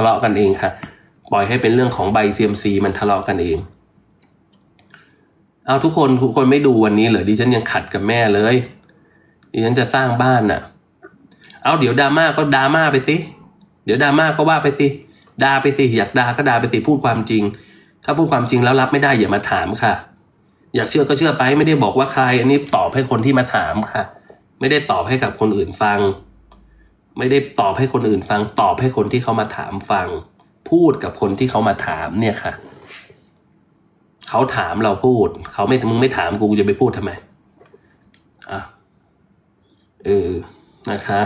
ทะเลาะกันเองค่ะ ปล่อยให้เป็นเรื่องของใบ CMC มันทะเลาะกันเอง เอาทุกคนทุกคนไม่ดูวันนี้เหรอดิฉันยังขัดกับแม่เลยดิฉันจะสร้างบ้านน่ะ เอาเดี๋ยวดราม่าก็ดราม่าไปสิเดี๋ยวดราม่าก็ว่าไปสิด่าไปสิอยากด่าก็ด่าไปสิพูดความจริง ถ้าพูดความจริงแล้วรับไม่ได้อย่ามาถามค่ะ อยากเชื่อก็เชื่อไปไม่ได้บอกว่าใคร อันนี้ตอบให้คนที่มาถามค่ะ ไม่ได้ตอบให้กับคนอื่นฟัง ไม่ได้ตอบให้คนอื่นฟังตอบให้คนที่เขามาถามฟัง พูดกับคนที่เขามาถามเนี่ยค่ะ เขาถามเราพูด เขาไม่มึงไม่ถามกูจะไปพูดทำไมอะเออนะคะ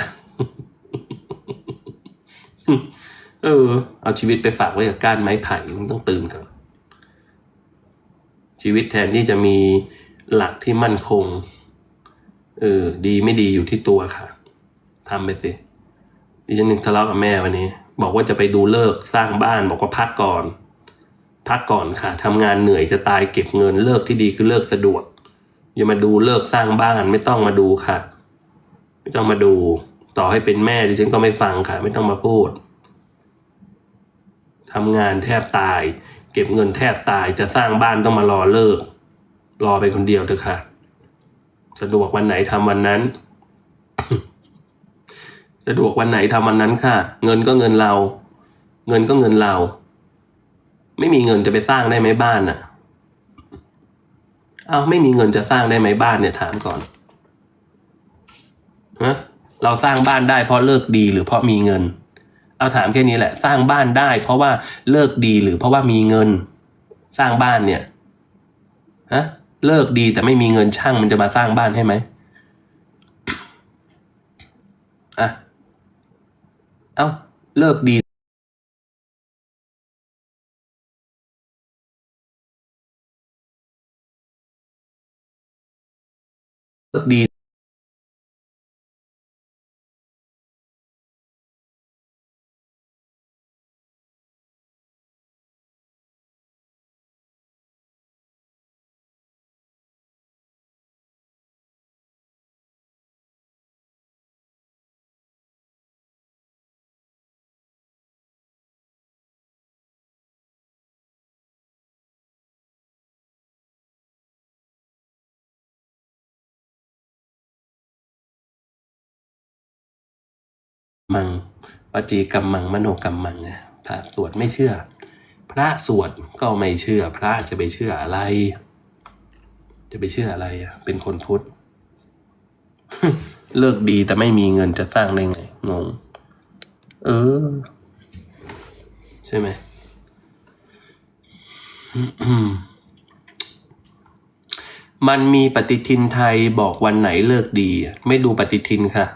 เออ เอาชีวิตไปฝากไว้กับก้านไม้ไผ่มึงต้องตื่นก่อนชีวิตแทนที่จะมีหลักที่มั่นคง เออ ดีไม่ดีอยู่ที่ตัวค่ะทำไปสิ ดิฉันยังทะเลาะกับแม่วันนี้ บอกว่าจะไปดูเลิกสร้างบ้านบอกว่าพักก่อน พักก่อนค่ะทำงานเหนื่อยจะตายเก็บเงินเลิกที่ดีคือเลิกสะดวก อย่ามาดูเลิกสร้างบ้านไม่ต้องมาดูค่ะ ไม่ต้องมาดู ต่อให้เป็นแม่ดิฉันก็ไม่ฟังค่ะ ไม่ต้องมาพูดทำงานแทบตาย เก็บเงินแทบตายจะสร้างบ้านต้องมารอเลิก รอไปคนเดียวเถอะค่ะ สะดวกวันไหนทำวันนั้น สะดวกวันไหนทำวันนั้นค่ะ เงินก็เงินเรา เงินก็เงินเรา ไม่มีเงินจะไปสร้างได้ไหมบ้านน่ะ เอาไม่มีเงินจะสร้างได้ไหมบ้านเนี่ยถามก่อนฮะเราสร้างบ้านได้เพราะเลิกดีหรือเพราะมีเงิน เอาถามแค่นี้แหละ สร้างบ้านได้ เพราะว่าเลิกดีหรือเพราะว่ามีเงิน สร้างบ้านเนี่ยฮะเลิกดีแต่ไม่มีเงินช่างมันจะมาสร้างบ้านให้ไหมอะ เอ้า เลิกดีเลิกดี มังปจีกรรมมังมโนกรรมมังพระสวดไม่เชื่อ พระสวดก็ไม่เชื่อ พระจะไปเชื่ออะไร จะไปเชื่ออะไรอะเป็นคนพุทธเลิกดีแต่ไม่มีเงินจะสร้างได้ไงงงเออ ใช่ไหมมันมีปฏิทินไทยบอกวันไหนเลิกดี ไม่ดูปฏิทินค่ะ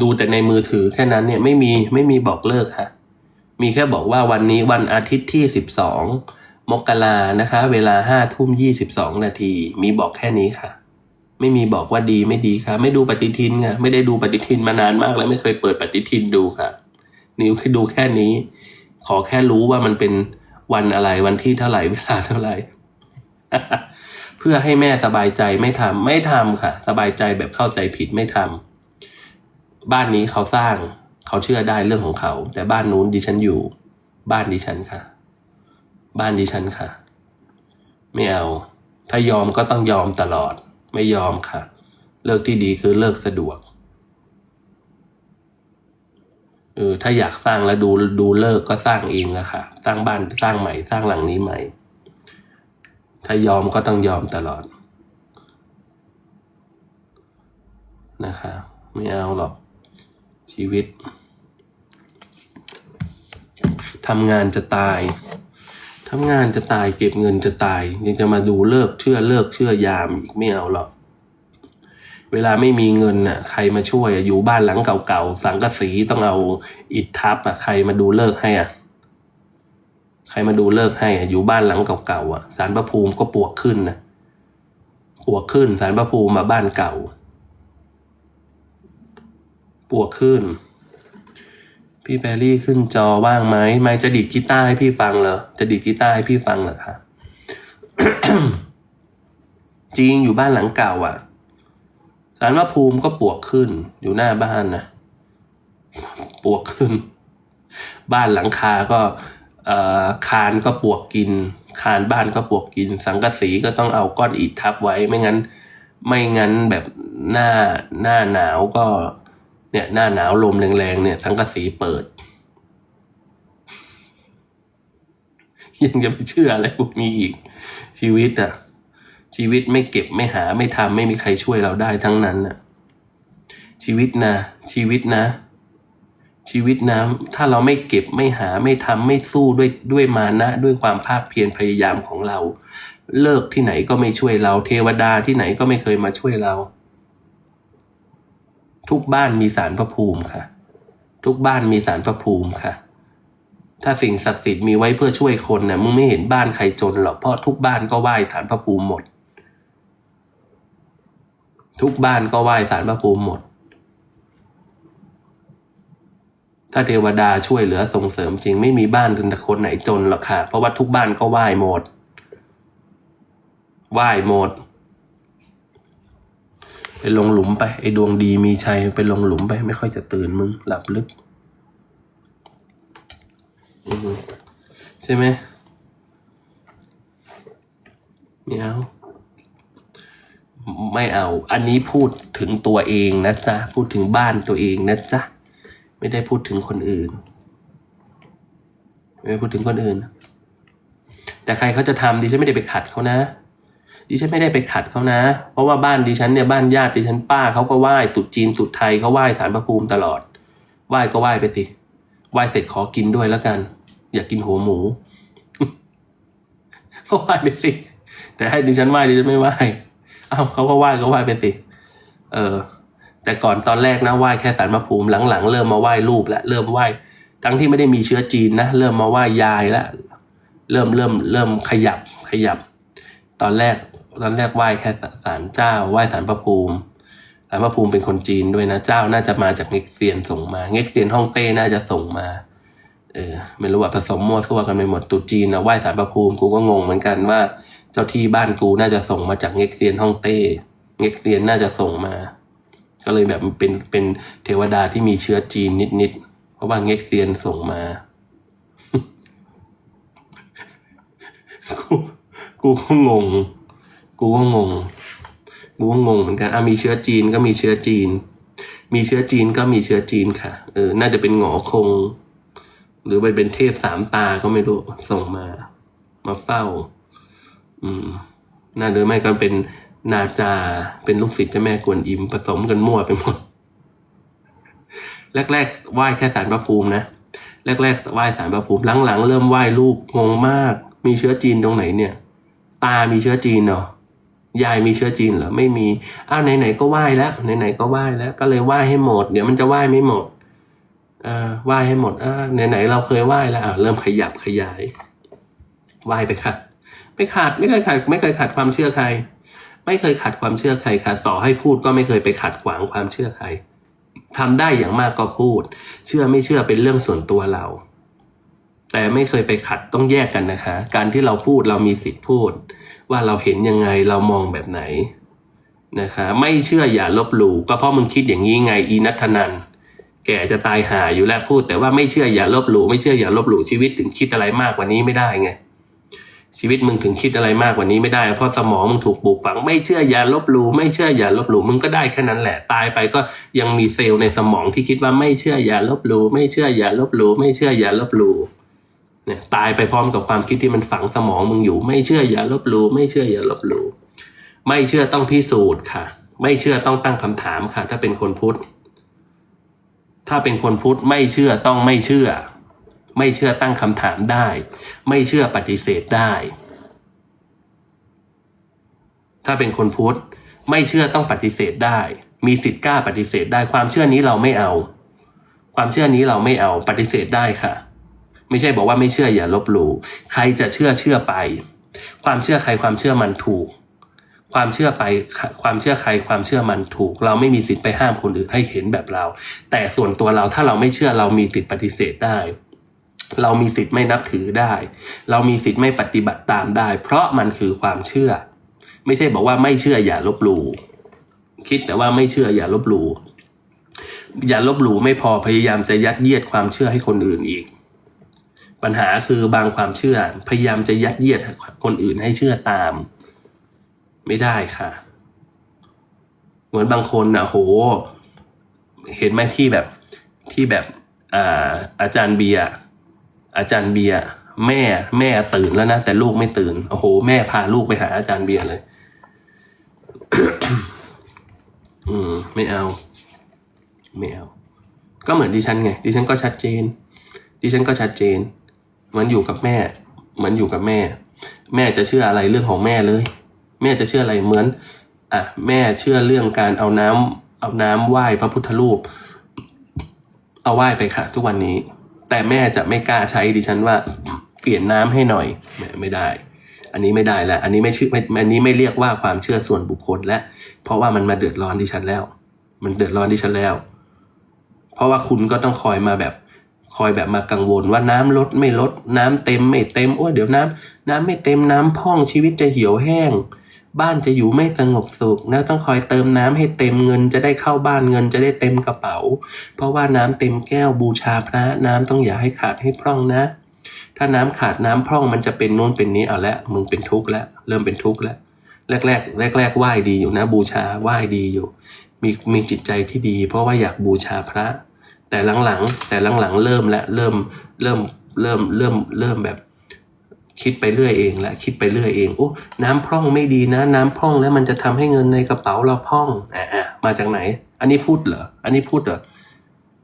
ดูแต่ในมือถือแค่นั้นเนี่ยไม่มีไม่มีบอกเลิกค่ะ มีแค่บอกว่าวันนี้วันอาทิตย์ที่สิบสองมกรานะคะ เวลาห้าทุ่มยี่สิบสองนาที มีบอกแค่นี้ค่ะ ไม่มีบอกว่าดีไม่ดีค่ะ ไม่ดูปฏิทินค่ะไม่ได้ดูปฏิทินมานานมากแล้วไม่เคยเปิดปฏิทินดูค่ะ นิวคือดูแค่นี้ ขอแค่รู้ว่ามันเป็นวันอะไรวันที่เท่าไหร่เวลาเท่าไหร่เพื่อให้แม่สบายใจไม่ทำไม่ทำค่ะ สบายใจแบบเข้าใจผิดไม่ทำ บ้านนี้เขาสร้างเขาเชื่อได้เรื่องของเขา แต่บ้านนู้นดิฉันอยู่ บ้านดิฉันค่ะ บ้านดิฉันค่ะ ไม่เอา ถ้ายอมก็ต้องยอมตลอด ไม่ยอมค่ะ เลิกที่ดีคือเลิกสะดวกเออถ้าอยากสร้างแล้วดูดูเลิกก็สร้างเองละค่ะ สร้างบ้านสร้างใหม่สร้างหลังนี้ใหม่ ถ้ายอมก็ต้องยอมตลอดนะคะ ไม่เอาหรอก ชีวิตทำงานจะตายทำงานจะตายเก็บเงินจะตาย ยังจะมาดูเลิกเชื่อเลิกเชื่อยามอีกไม่เอาหรอก เวลาไม่มีเงินน่ะ ใครมาช่วยอยู่บ้านหลังเก่าๆสังกะสีต้องเอาอิฐทับอะใครมาดูเลิกให้อะ ใครมาดูเลิกให้อะอยู่บ้านหลังเก่าๆอะสารพระภูมิก็ปวกขึ้นนะปวกขึ้นสารพระภูมิมาบ้านเก่า ปวกขึ้น พี่แพรรี่ขึ้นจอว่างไหมไม่จะดีดกีตาร์ให้พี่ฟังเหรอ จะดีดกีตาร์ให้พี่ฟังเหรอคะจริงอยู่บ้านหลังเก่าอะสารพระภูมิก็ปวกขึ้นอยู่หน้าบ้านนะปวกขึ้น บ้านหลังคาก็เอ่อคานก็ปวกกิน คานบ้านก็ปวกกิน สังกะสีก็ต้องเอาก้อนอิฐทับไว้ไม่งั้น ไม่งั้นแบบหน้าหน้าหนาวก็ เนี่ยหน้าหนาวลมแรงๆเนี่ยสังกะสีเปิด ยังจะไปเชื่ออะไรพวกนี้อีก ชีวิตอะชีวิตไม่เก็บไม่หาไม่ทำไม่มีใครช่วยเราได้ทั้งนั้นอะชีวิตนะ ชีวิตนะ ชีวิตนะถ้าเราไม่เก็บไม่หาไม่ทำไม่สู้ด้วยด้วยมานะ ด้วยความภาคเพียรพยายามของเรา เลิกที่ไหนก็ไม่ช่วยเรา เทวดาที่ไหนก็ไม่เคยมาช่วยเรา ทุกบ้านมีสารพระภูมิค่ะ ทุกบ้านมีสารพระภูมิค่ะ ถ้าสิ่งศักดิ์สิทธิ์มีไว้เพื่อช่วยคนนะ่ะมึงไม่เห็นบ้านใครจนหรอกเพราะทุกบ้านก็ไหว้ฐานพระภูมิหมด ทุกบ้านก็ไหว้ฐานพระภูมิหมด ถ้าเทวดาช่วยเหลือส่งเสริมจริงไม่มีบ้านแต่คนไหนจนหรอกค่ะ เพราะว่าทุกบ้านก็ไหว้หมดไหว้หมด ไปลงหลุมไปไอ้ดวงดีมีชัยไปลงหลุมไป ไม่ค่อยจะตื่นมึงหลับลึกใช่ไหมไม่เอาไม่เอา อันนี้พูดถึงตัวเองนะจ๊ะ พูดถึงบ้านตัวเองนะจ๊ะ ไม่ได้พูดถึงคนอื่น ไม่พูดถึงคนอื่น แต่ใครเขาจะทำดิฉันไม่ได้ไปขัดเขานะ ดิฉันไม่ได้ไปขัดเขานะ เพราะว่าบ้านดิฉันเนี่ยบ้านญาติดิฉันป้าเขาก็ไหว้ตรุษจีนตรุษไทยเขาไหว้ฐานพระภูมิตลอดไหว้ก็ไหว้ไปสิไหว้เสร็จขอกินด้วยแล้วกัน อยากกินหัวหมูก็ไหว้ไปสิแต่ให้ดิฉันไหว้ดิฉันไม่ไหว้เอ้าเขาก็ไหว้ก็ไหว้ไปสิเออ แต่ก่อนตอนแรกนะไหว้แค่สารพระภูมิหลังๆ เริ่มมาไหว้รูปแล้วเริ่มไหว้ทั้งที่ไม่ได้มีเชื้อจีนนะเริ่มมาไหว้ยายล้วเริ่มเริ่มเริ่มขยับขยับ ตอนแรก ตอนแรกไหว้แค่ศาลเจ้าไหว้ศาลพระภูมิศาลพระภูมิเป็นคนจีนด้วยนะเจ้าน่าจะมาจากเง็กเซียนส่งมา เง็กเซียนฮ่องเต้น่าจะส่งมา เออไม่รู้ว่าผสมมั่วซั่วกันไปหมดตุจีนนะไหว้ศาลพระภูมิกูก็งงเหมือนกันว่า เจ้าที่บ้านกูน่าจะส่งมาจากเง็กเซียนฮ่องเต้เง็กเซียนน่าจะส่งมา ก็เลยแบบเป็นเป็นเทวดาที่มีเชื้อจีนนิดๆเพราะว่าเง็กเซียนส่งมากูกูก็งง กูก็งงกูก็งงเหมือนกันอะมีเชื้อจีนก็มีเชื้อจีน มีเชื้อจีนก็มีเชื้อจีนค่ะ เออ น่าจะเป็นหงอคง หรือไปเป็นเทพสามตาก็ไม่รู้ส่งมา มาเฝ้า อืม น่าหรือไม่ก็เป็นนาจา เป็นลูกศิษย์เจ้าแม่กวนอิมผสมกันมั่วไปหมด แรกๆไหว้แค่สารพระภูมินะ แรกๆไหว้สารพระภูมิ หลังๆ เริ่มไหว้รูปงงมาก มีเชื้อจีนตรงไหนเนี่ย ตามีเชื้อจีนเหรอ ยายมีเชื้อจีนเหรอไม่มีอ้าวไหนๆก็ไหว้แล้วไหนๆก็ไหว้แล้ว ก็เลยไหว้ให้หมด เดี๋ยวมันจะไหว้ไม่หมดเออไหว้ให้หมดอ่าไหนๆเราเคยไหว้แล้วอ่าเริ่มขยับขยายไหว้ไปค่ะ ไม่ขาดไม่เคยขัดไม่เคยขัดความเชื่อใคร ไม่เคยขัดความเชื่อใครค่ะ ต่อให้พูดก็ไม่เคยไปขัดขวางความเชื่อใครทำได้อย่างมากก็พูด เชื่อไม่เชื่อเป็นเรื่องส่วนตัวเรา แต่ไม่เคยไปขัดต้องแยกกันนะคะ การที่เราพูดเรามีสิทธิ์พูด ว่าเราเห็นยังไงเรามองแบบไหนนะคะ ไม่เชื่ออย่าลบหลู่ก็เพราะมึงคิดอย่างนี้ไงอีนัทนันแก่จะตายหาอยู่แล้วพูด แต่ว่าไม่เชื่ออย่าลบหลู่ไม่เชื่ออย่าลบหลู่ชีวิตถึงคิดอะไรมากกว่านี้ไม่ได้ไงชีวิตมึงถึงคิดอะไรมากกว่านี้ไม่ได้ เพราะสมองมึงถูกปลูกฝัง ไม่เชื่ออย่าลบหลู่ไม่เชื่ออย่าลบหลู่มึงก็ได้แค่นั้นแหละตายไปก็ยังมีเซลล์ในสมองที่คิดว่าไม่เชื่ออย่าลบหลู่ไม่เชื่ออย่าลบหลู่ไม่เชื่ออย่าลบหลู่ เนี่ยตายไปพร้อมกับความคิดที่มันฝังสมองมึงอยู่ ไม่เชื่ออย่าลบหลู่ไม่เชื่ออย่าลบหลู่ไม่เชื่อต้องพิสูจน์ค่ะ ไม่เชื่อต้องตั้งคำถามค่ะ ถ้าเป็นคนพุทธ ถ้าเป็นคนพุทธไม่เชื่อต้องไม่เชื่อ ไม่เชื่อตั้งคำถามได้ ไม่เชื่อปฏิเสธได้ ถ้าเป็นคนพุทธไม่เชื่อต้องปฏิเสธได้ มีสิทธิ์กล้าปฏิเสธได้ความเชื่อนี้เราไม่เอา ความเชื่อนี้เราไม่เอาปฏิเสธได้ค่ะ ไม่ใช่บอกว่าไม่เชื่ออย่าลบหลู่ใครจะเชื่อเชื่อไป ความเชื่อใครความเชื่อมันถูก ความเชื่อไปความเชื่อใครความเชื่อมันถูก เราไม่มีสิทธิ์ไปห้ามคนอื่นให้เห็นแบบเรา แต่ส่วนตัวเราถ้าเราไม่เชื่อเรามีสิทธิ์ปฏิเสธได้ เรามีสิทธิ์ไม่นับถือได้ เรามีสิทธิ์ไม่ปฏิบัติตามได้ เพราะมันคือความเชื่อ ไม่ใช่บอกว่าไม่เชื่ออย่าลบหลู่คิดแต่ว่าไม่เชื่ออย่าลบหลู่อย่าลบหลู่ไม่พอพยายามจะยัดเยียดความเชื่อให้คนอื่นอีก ปัญหาคือบางความเชื่อ พยายามจะยัดเยียดคนอื่นให้เชื่อตาม ไม่ได้ค่ะ เหมือนบางคนนะโห เห็นไหมที่แบบที่แบบอ่าอาจารย์เบียร์อาจารย์เบียร์แม่แม่ตื่นแล้วนะแต่ลูกไม่ตื่นโอ้โห แม่พาลูกไปหาอาจารย์เบียร์เลย อืม ไม่เอา ไม่เอา ก็เหมือนดิฉันไงดิฉันก็ชัดเจนดิฉันก็ชัดเจน มือนอยู่กับแม่ เหมือนอยู่กับแม่ แม่จะเชื่ออะไรเรื่องของแม่เลย แม่จะเชื่ออะไรเหมือนอะแม่เชื่อเรื่องการเอาน้ำเอาน้ำไหว้พระพุทธรูป เอาไหว้ไปค่ะ ทุกวันนี้ แต่แม่จะไม่กล้าใช้ดิฉันว่า เปลี่ยนน้ำให้หน่อยไม่ได้ อันนี้ไม่ได้แล้วอันนี้ไม่ชื่อไม่อันนี้ไม่เรียกว่าความเชื่อส่วนบุคคลแล้วเพราะว่ามันมาเดือดร้อนดิฉันแล้ว มันเดือดร้อนดิฉันแล้ว เพราะว่าคุณก็ต้องคอยมาแบบ คอยแบบมากังวลว่าน้ำลดไม่ลด น้ำเต็มไม่เต็มโอ้เดี๋ยวน้ำน้ำไม่เต็มน้ำพร่องชีวิตจะเหี่ยวแห้ง บ้านจะอยู่ไม่สงบสุขนะต้องคอยเติมน้ำให้เต็มเงินจะได้เข้าบ้านเงินจะได้เต็มกระเป๋า เพราะว่าน้ำเต็มแก้วบูชาพระน้ำต้องอย่าให้ขาดให้พร่องนะ ถ้าน้ำขาดน้ำพร่องมันจะเป็นโน้นเป็นนี้เอาละมึงเป็นทุกข์แล้วเริ่มเป็นทุกข์แล้วแรกแรกแรกแรกไหว้ดีอยู่นะ บูชาไหว้ดีอยู่ มีมีจิตใจที่ดี เพราะว่าอยากบูชาพระ แต่หลังๆ แต่หลังๆ เริ่มและเริ่มเริ่มเริ่มเริ่มเริ่มแบบคิดไปเรื่อยเองและคิดไปเรื่อยเองโอ้น้ำพร่องไม่ดีนะ น้ำพร่องแล้วมันจะทำให้เงินในกระเป๋าเราพร่องอะอะมาจากไหน อันนี้พูดเหรออันนี้พูดเหรอ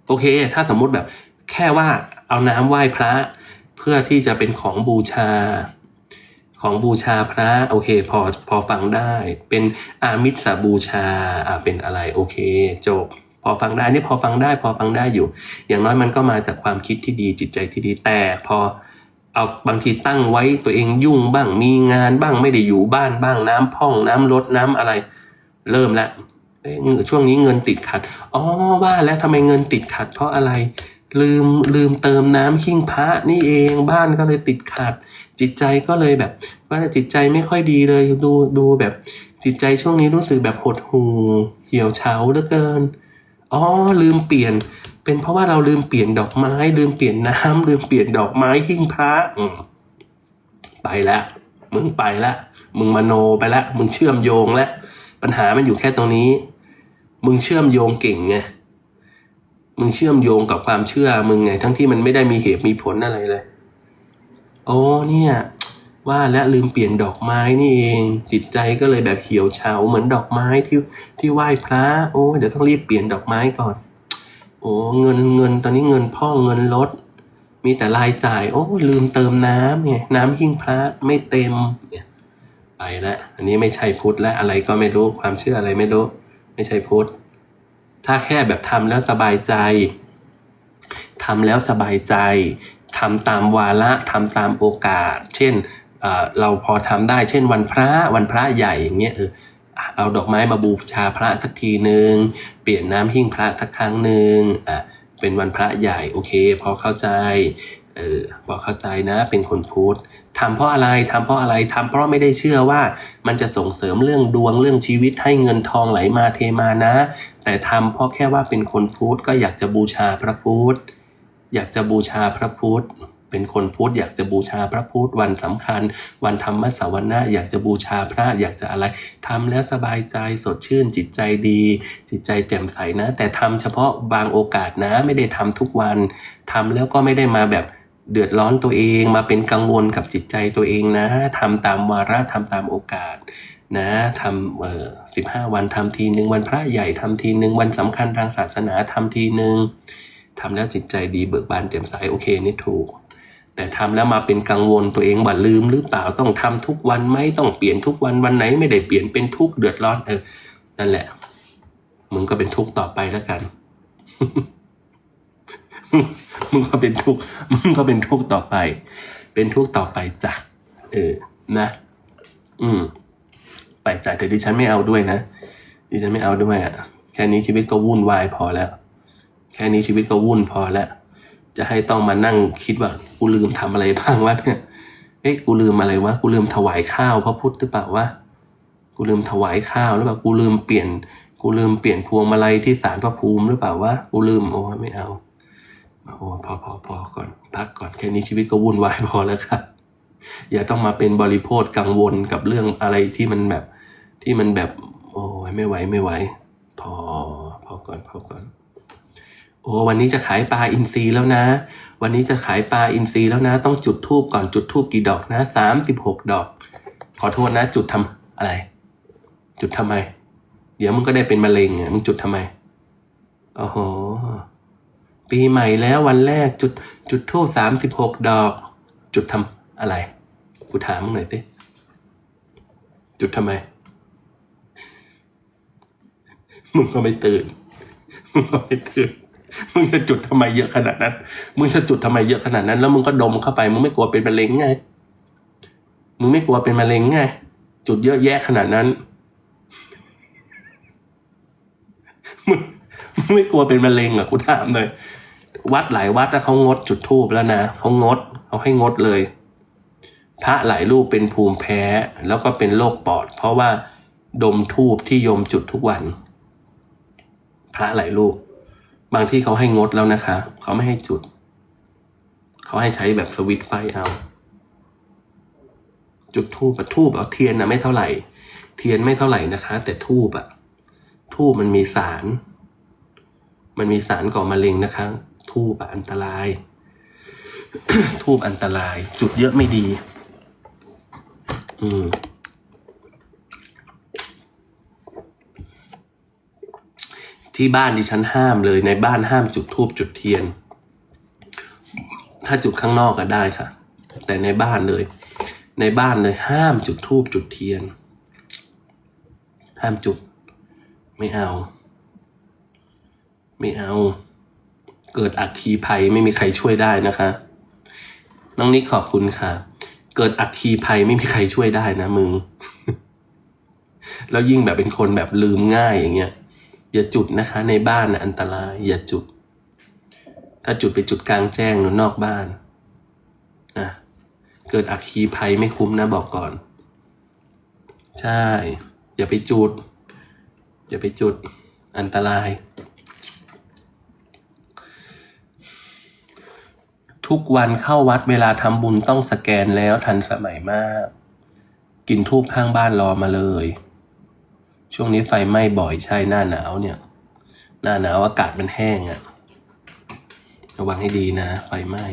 โอเค ถ้าสมมุติแบบ แค่ว่าเอาน้ำไหว้พระ เพื่อที่จะเป็นของบูชา ของบูชาพระโอเค พอพอฟังได้ เป็นอามิสบูชาอ่าเป็นอะไรโอเค จบ พอฟังได้นี่พอฟังได้ พอฟังได้อยู่ อย่างน้อยมันก็มาจากความคิดที่ดีจิตใจที่ดี แต่พอเอาบางทีตั้งไว้ตัวเองยุ่งบ้างมีงานบ้างไม่ได้อยู่บ้านบ้างน้ำพร่องน้ำลดน้ำอะไร เริ่มละเอ๊ะช่วงนี้เงินติดขัดอ๋อว่าแล้วทำไมเงินติดขัดเพราะอะไร ลืมลืมเติมน้ำหิ้งพระนี่เองบ้านก็เลยติดขัด จิตใจก็เลยแบบ ว่าจิตใจไม่ค่อยดีเลยดูดูแบบจิตใจช่วงนี้รู้สึกแบบหดหู่เหี่ยวเฉาเหลือเกิน อ๋อลืมเปลี่ยน เป็นเพราะว่าเราลืมเปลี่ยนดอกไม้ ลืมเปลี่ยนน้ำลืมเปลี่ยนดอกไม้หิ้งพระอืมไปแล้ว มึงไปแล้วมึงมโนไปแล้วมึงเชื่อมโยงแล้วปัญหามันอยู่แค่ตรงนี้ มึงเชื่อมโยงเก่งไงมึงเชื่อมโยงกับความเชื่อมึงไง ทั้งที่มันไม่ได้มีเหตุมีผลอะไรเลย โอ้เนี่ย ว่าและลืมเปลี่ยนดอกไม้นี่เอง จิตใจก็เลยแบบเหี่ยวเฉาเหมือนดอกไม้ที่ที่ไหว้พระ โอ้เดี๋ยวต้องรีบเปลี่ยนดอกไม้ก่อน โอ้เงินเงินตอนนี้เงินพ่อเงินลด มีแต่รายจ่าย โอ้ลืมเติมน้ำไงน้ำหิ้งพระไม่เต็มเนี่ยไปละอันนี้ไม่ใช่พุทธและอะไรก็ไม่รู้ความเชื่ออะไรไม่รู้ ไม่ใช่พุทธถ้าแค่แบบทำแล้วสบายใจทำแล้วสบายใจทำตามวาระทำตามโอกาส เช่น เราพอทำได้เช่นวันพระวันพระใหญ่อย่างเงี้ยเออเอาดอกไม้มาบูชาพระสักทีหนึ่งเปลี่ยนน้ำหิ้งพระสักครั้งหนึ่งอะเป็นวันพระใหญ่โอเค พอเข้าใจเออพอเข้าใจนะเป็นคนพุทธทำเพราะอะไรทำเพราะอะไรทำเพราะไม่ได้เชื่อว่ามันจะส่งเสริมเรื่องดวงเรื่องชีวิตให้เงินทองไหลมาเทมานะ แต่ทำเพราะแค่ว่าเป็นคนพุทธก็อยากจะบูชาพระพุทธอยากจะบูชาพระพุทธ เป็นคนพุทธอยากจะบูชาพระพุทธวันสำคัญ วันธรรมสวนะอยากจะบูชาพระอยากจะอะไรทำแล้วสบายใจสดชื่นจิตใจดี จิตใจแจ่มใสนะ แต่ทำเฉพาะบางโอกาสนะไม่ได้ทำทุกวันทำแล้วก็ไม่ได้มาแบบเดือดร้อนตัวเองมาเป็นกังวลกับจิตใจตัวเองนะทำตามวาระทำตามโอกาสนะทำเอ่อสิบห้าวันทำทีหนึ่งวันพระใหญ่ทำทีหนึ่งวันสำคัญทางศาสนาทำทีหนึ่งทำแล้วจิตใจดีเบิกบานแจ่มใสโอเคนี่ถูก แต่ทำแล้วมาเป็นกังวลตัวเองว่าลืมหรือเปล่าต้องทำทุกวันไหมต้องเปลี่ยนทุกวันวันไหนไม่ได้เปลี่ยนเป็นทุกเดือดร้อนเออ นั่นแหละ มึงก็เป็นทุกต่อไปแล้วกัน มึงก็เป็นทุกมึงก็เป็นทุกต่อไป เป็นทุกต่อไปจ้ะเออนะ อืมไปจ่ายแต่ดิฉันไม่เอาด้วยนะดิฉันไม่เอาด้วยอะ แค่นี้ชีวิตก็วุ่นวายพอแล้ว แค่นี้ชีวิตก็วุ่นพอแล้ว จะให้ต้องมานั่งคิดว่ากูลืมทำอะไรบ้างวะเนี่ยเอ้ยกูลืมอะไรวะกูลืมถวายข้าวพระพุทธหรือเปล่าวะกูลืมถวายข้าวหรือเปล่ากูลืมเปลี่ยน กูลืมเปลี่ยนพวงมาลัยที่ศาลพระภูมิหรือเปล่าวะกูลืมโอ้ไม่เอาโอ้พอพอพอก่อนพักก่อนแค่นี้ชีวิตก็วุ่นวายพอแล้วครับอย่าต้องมาเป็นบริโภคกังวลกับเรื่องอะไรที่มันแบบที่มันแบบ โอ้ยไม่ไหวไม่ไหว พอพอก่อนพอก่อน โอ้วันนี้จะขายปลาอินทรีแล้วนะ วันนี้จะขายปลาอินทรีแล้วนะ ต้องจุดทูบก่อนจุดทูบกี่ดอกนะสามสิบหกดอก ขอโทษนะ จุดทำอะไร จุดทำไม เดี๋ยวมึงก็ได้เป็นมะเร็งอะมึงจุดทำไมโอ้โหปีใหม่แล้ววันแรกจุดจุดทูบสามสิบหกดอก จุดทำอะไรกูถามมึงหน่อยสิจุดทำไม มึงก็ไม่ตื่นมึงก็ไม่ตื่น มึงจะจุดทำไมเยอะขนาดนั้น มึงจะจุดทำไมเยอะขนาดนั้น แล้วมึงก็ดมเข้าไป มึงไม่กลัวเป็นมะเร็งไง มึงไม่กลัวเป็นมะเร็งไง จุดเยอะแยะขนาดนั้น มึงมึงไม่กลัวเป็นมะเร็งเหรอะกูถามเลย วัดหลายวัดนะเขางดจุดทูบแล้วนะเขางดเขาให้งดเลย พระหลายรูปเป็นภูมิแพ้ แล้วก็เป็นโรคปอด เพราะว่าดมทูบที่โยมจุดทุกวัน พระหลายรูป บางที่เขาให้งดแล้วนะคะ เขาไม่ให้จุด เขาให้ใช้แบบสวิตไฟเอา จุดทูบอะทูบเอาเทียนอะไม่เท่าไหร่ เทียนไม่เท่าไหร่นะคะ แต่ทูบอะทูบมันมีสาร มันมีสารก่อมะเร็งนะคะ ทูบอะอันตราย ทูบอันตราย จุดเยอะไม่ดี อืม ที่บ้านดิฉันห้ามเลยในบ้านห้ามจุดทูบจุดเทียน ถ้าจุดข้างนอกก็ได้ค่ะ แต่ในบ้านเลย ในบ้านเลยห้ามจุดทูบจุดเทียน ห้ามจุด ไม่เอา ไม่เอา เกิดอัคคีภัยไม่มีใครช่วยได้นะคะ น้องนิกขอบคุณค่ะ เกิดอัคคีภัยไม่มีใครช่วยได้นะมึง แล้วยิ่งแบบเป็นคนแบบลืมง่ายอย่างเงี้ย อย่าจุดนะคะ ในบ้านนะอันตราย อย่าจุด ถ้าจุดไปจุดกลางแจ้งหรือนอกบ้านนะเกิดอัคคีภัยไม่คุ้มนะบอกก่อน ใช่ อย่าไปจุด อย่าไปจุดอันตราย ทุกวันเข้าวัดเวลาทำบุญต้องสแกนแล้วทันสมัยมาก กินทูบข้างบ้านรอมาเลย ช่วงนี้ไฟไหม้บ่อยใช่หน้าหนาวเนี่ย หน้าหนาวอากาศมันแห้งอะระวังให้ดีนะ ไฟไหม้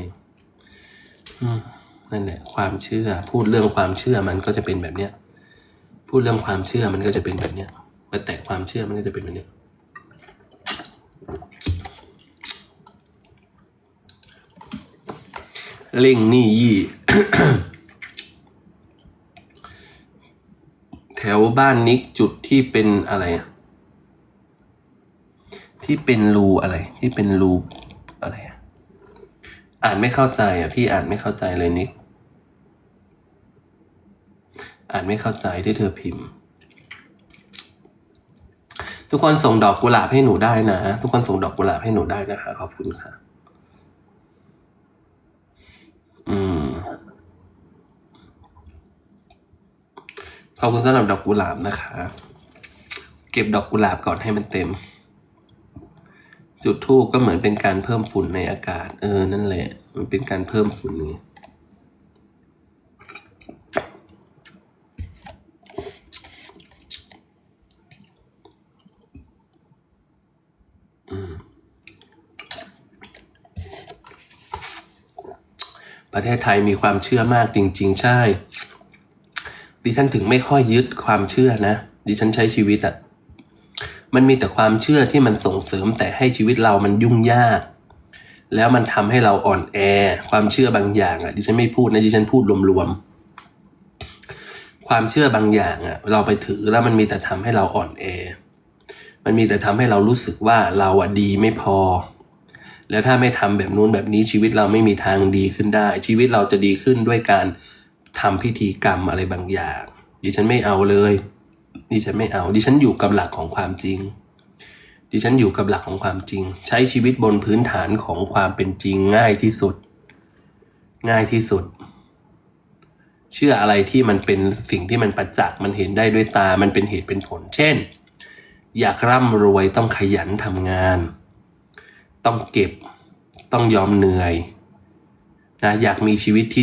นั่นแหละ ความเชื่อ พูดเรื่องความเชื่อมันก็จะเป็นแบบเนี้ย พูดเรื่องความเชื่อมันก็จะเป็นแบบเนี้ยมาแตะความเชื่อมันก็จะเป็นแบบเนี้ยเล่งนี่ยี่ แถวบ้านนิกจุดที่เป็นอะไร ที่เป็นรูอะไร ที่เป็นรูอะไรอะอ่านไม่เข้าใจอะพี่อ่านไม่เข้าใจเลยนิกอ่านไม่เข้าใจที่เธอพิมพ์ ทุกคนส่งดอกกุหลาบให้หนูได้นะ ทุกคนส่งดอกกุหลาบให้หนูได้นะคะขอบคุณค่ะ ขอบคุณสำหรับดอกกุหลาบนะคะ เก็บดอกกุหลาบก่อนให้มันเต็ม จุดทูบก็เหมือนเป็นการเพิ่มฝุ่นในอากาศ เออ นั่นแหละ มันเป็นการเพิ่มฝุ่นไงอืมประเทศไทยมีความเชื่อมากจริง ๆ ใช่ ดิฉันถึงไม่ค่อยยึดความเชื่อนะ ดิฉันใช้ชีวิตอะ่ะมันมีแต่ความเชื่อที่มันส่งเสริมแต่ให้ชีวิตเรามันยุ่งยาก แล้วมันทำให้เราอ่อนแอ ความเชื่อบางอย่างอะ่ะดิฉันไม่พูดนะดิฉันพูดรวมๆความเชื่อบางอย่างอะ่ะเราไปถือแล้วมันมีแต่ทำให้เราอ่อนแอ มันมีแต่ทำให้เรารู้สึกว่าเราอะดีไม่พอ แล้วถ้าไม่ทำแบบนู้นแบบนี้ชีวิตเราไม่มีทางดีขึ้นได้ ชีวิตเราจะดีขึ้นด้วยการ ทำพิธีกรรมอะไรบางอย่าง ดิฉันไม่เอาเลยดิฉันไม่เอา ดิฉันอยู่กับหลักของความจริง ดิฉันอยู่กับหลักของความจริง ใช้ชีวิตบนพื้นฐานของความเป็นจริงง่ายที่สุด ง่ายที่สุด เชื่ออะไรที่มันเป็นสิ่งที่มันประจักษ์มันเห็นได้ด้วยตา มันเป็นเหตุเป็นผล เช่น อยากร่ำรวยต้องขยันทำงาน ต้องเก็บ ต้องยอมเหนื่อยนะอยากมีชีวิตที่